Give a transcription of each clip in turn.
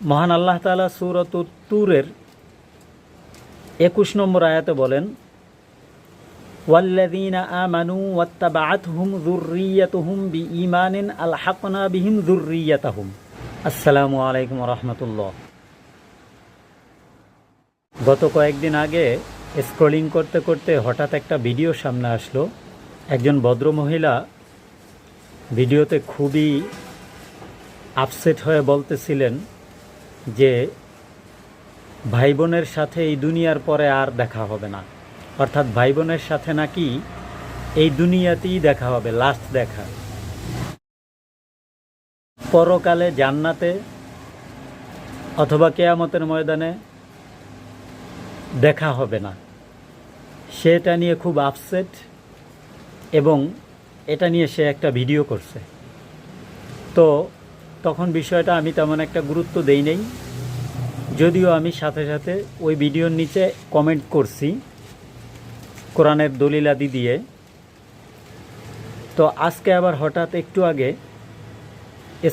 মহান আল্লাহ তালা সুরত তুরের একুশ নম্বর আয়াতে বলেন আসসালামু আলাইকুম গত কয়েকদিন আগে স্ক্রলিং করতে করতে হঠাৎ একটা ভিডিও সামনে আসলো। একজন ভদ্র মহিলা ভিডিওতে খুবই আপসেট হয়ে বলতেছিলেন যে ভাই বোনের সাথে এই দুনিয়ার পরে আর দেখা হবে না। অর্থাৎ ভাই বোনের সাথে নাকি এই দুনিয়াতেই দেখা হবে লাস্ট দেখা। পরকালে জান্নাতে অথবা কেয়ামতের ময়দানে দেখা হবে না। সেটা নিয়ে খুব আপসেট এবং এটা নিয়ে সে একটা ভিডিও করছে। তো তখন বিষয়টা আমি তেমন একটা গুরুত্ব দেই নাই। যদিও আমি সাথে সাথে ওই ভিডিওর নিচে কমেন্ট করছি, কোরআনের দলিলাদি দিয়ে। তো আজকে আবার হঠাৎ একটু আগে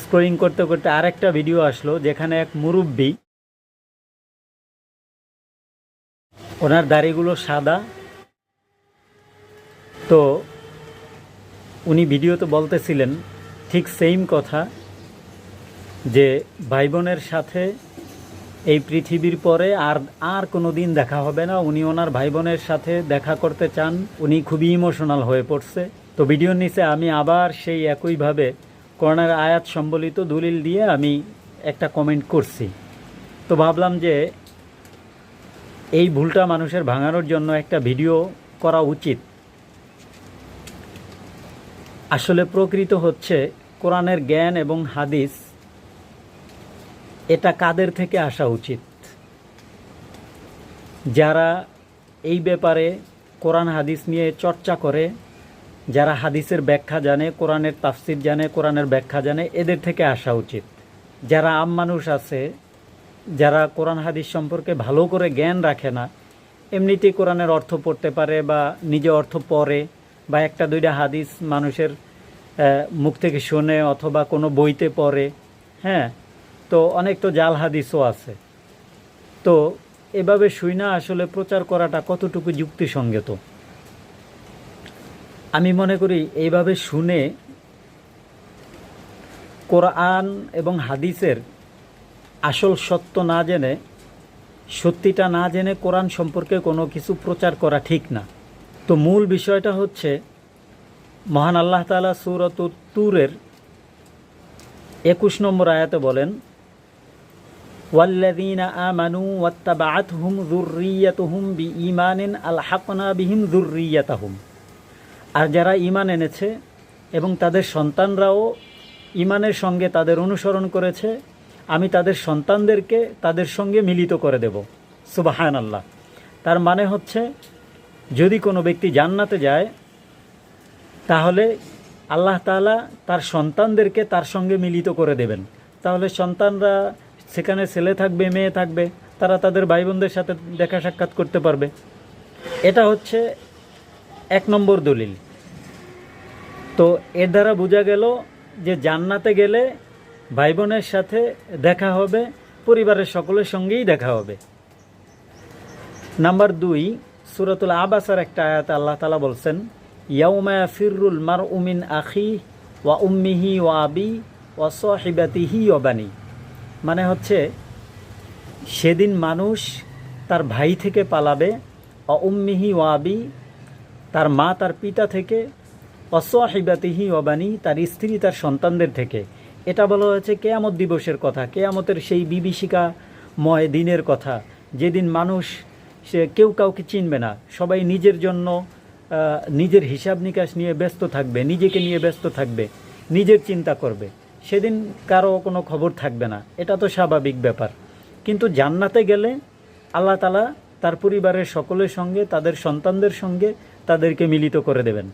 স্ক্রোলিং করতে করতে আরেকটা ভিডিও আসলো, যেখানে এক মুরব্বী ওনার দাড়িগুলো সাদা। তো উনি ভিডিওতে বলতেছিলেন, ঠিক সেম কথা। যে ভাই বোনের সাথে এই পৃথিবীর পরে আর আর কোনো দিন দেখা হবে না। উনি ওনার ভাই বোনের সাথে দেখা করতে চান। উনি খুবই ইমোশনাল হয়ে পড়ছে। তো ভিডিওর নিচে আমি আবার সেই একইভাবে করোনার আয়াত সম্বলিত দলিল দিয়ে আমি একটা কমেন্ট করছি। তো ভাবলাম যে এই ভুলটা মানুষের ভাঙানোর জন্য একটা ভিডিও করা উচিত। আসলে প্রকৃত হচ্ছে কোরআনের জ্ঞান এবং হাদিস এটা কাদের থেকে আসা উচিত? যারা এই ব্যাপারে কোরআন হাদিস নিয়ে চর্চা করে, যারা হাদিসের ব্যাখ্যা জানে, কোরআনের তাফসির জানে, কোরআনের ব্যাখ্যা জানে, এদের থেকে আসা উচিত। যারা আম মানুষ আছে, যারা কোরআন হাদিস সম্পর্কে ভালো করে জ্ঞান রাখে না, এমনিতেই কোরআনের অর্থ পড়তে পারে বা নিজে অর্থ পড়ে, বা একটা দুইটা হাদিস মানুষের মুখ থেকে শোনে অথবা কোনো বইতে পড়ে হ্যাঁ তো অনেক তো জাল হাদিসও আছে। তো এভাবে শুই না আসলে প্রচার করাটা কতটুকু যুক্তিসঙ্গত? আমি মনে করি এইভাবে শুনে কোরআন এবং হাদিসের আসল সত্য না জেনে, সত্যিটা না জেনে কোরআন সম্পর্কে কোনো কিছু প্রচার করা ঠিক না। তো মূল বিষয়টা হচ্ছে, মহান আল্লাহ তালা সুরত তুরের একুশ নম্বর আয়াতে বলেন ওয়াল্লাদিন আমানু ওয়াত্তাবাআতহুম যুররিয়াতুহুম বিঈমানিন আলহাকনা বিহিম যুররিয়াতাহুম আর যারা ঈমান এনেছে এবং তাদের সন্তানরাও ইমানের সঙ্গে তাদের অনুসরণ করেছে, আমি তাদের সন্তানদেরকে তাদের সঙ্গে মিলিত করে দেব। সুবাহান আল্লাহ তার মানে হচ্ছে, যদি কোনো ব্যক্তি জান্নাতে যায়, তাহলে আল্লাহ তালা তার সন্তানদেরকে তার সঙ্গে মিলিত করে দেবেন। তাহলে সন্তানরা সেখানে ছেলে থাকবে, মেয়ে থাকবে, তারা তাদের ভাই বোনদের সাথে দেখা সাক্ষাৎ করতে পারবে। এটা হচ্ছে এক নম্বর দলিল। তো এর দ্বারা বোঝা গেল যে জান্নাতে গেলে ভাই বোনের সাথে দেখা হবে, পরিবারের সকলের সঙ্গেই দেখা হবে। নাম্বার দুই, সুরতুল আবাসার একটা আয়াত আল্লাহ তালা বলছেন, ইয়াউমা ফিরুল মার উমিন আখি ওয়া উম্মিহি ওয়া আবি ওয়া সহিবাতিহি ওবানি মানে হচ্ছে, সেদিন মানুষ তার ভাই থেকে পালাবে অ উম্মিহি ওয়া আবি, তার মা তার পিতা থেকে অসহিবাতিহি ওবানি তার স্ত্রী তার সন্তানদের থেকে। এটা বলা হয়েছে কেয়ামত দিবসের কথা, কেয়ামতের সেই বিভীষিকাময় দিনের কথা। যেদিন মানুষ, সে কেউ কাউকে চিনবে না, সবাই নিজের জন্য নিজের হিসাব নিকাশ নিয়ে ব্যস্ত থাকবে, নিজেকে নিয়ে ব্যস্ত থাকবে, নিজের চিন্তা করবে। সেদিন কারও কোনো খবর থাকবে না। এটা তো স্বাভাবিক ব্যাপার। কিন্তু জান্নাতে গেলে আল্লাহ তালা তার পরিবারের সকলের সঙ্গে, তাদের সন্তানদের সঙ্গে তাদেরকে মিলিত করে দেবেন।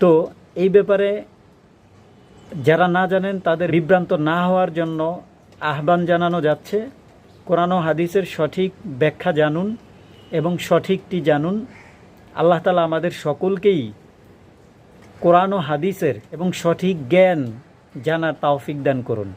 তো এই ব্যাপারে যারা না জানেন, তাদের বিভ্রান্ত না হওয়ার জন্য আহ্বান জানানো যাচ্ছে। কোরআন হাদিসের সঠিক ব্যাখ্যা জানুন এবং সঠিকটি জানুন। আল্লাহ তালা আমাদের সকলকেই কোরআন হাদিসের এবং সঠিক জ্ঞান জানার তাওফিক দান করুন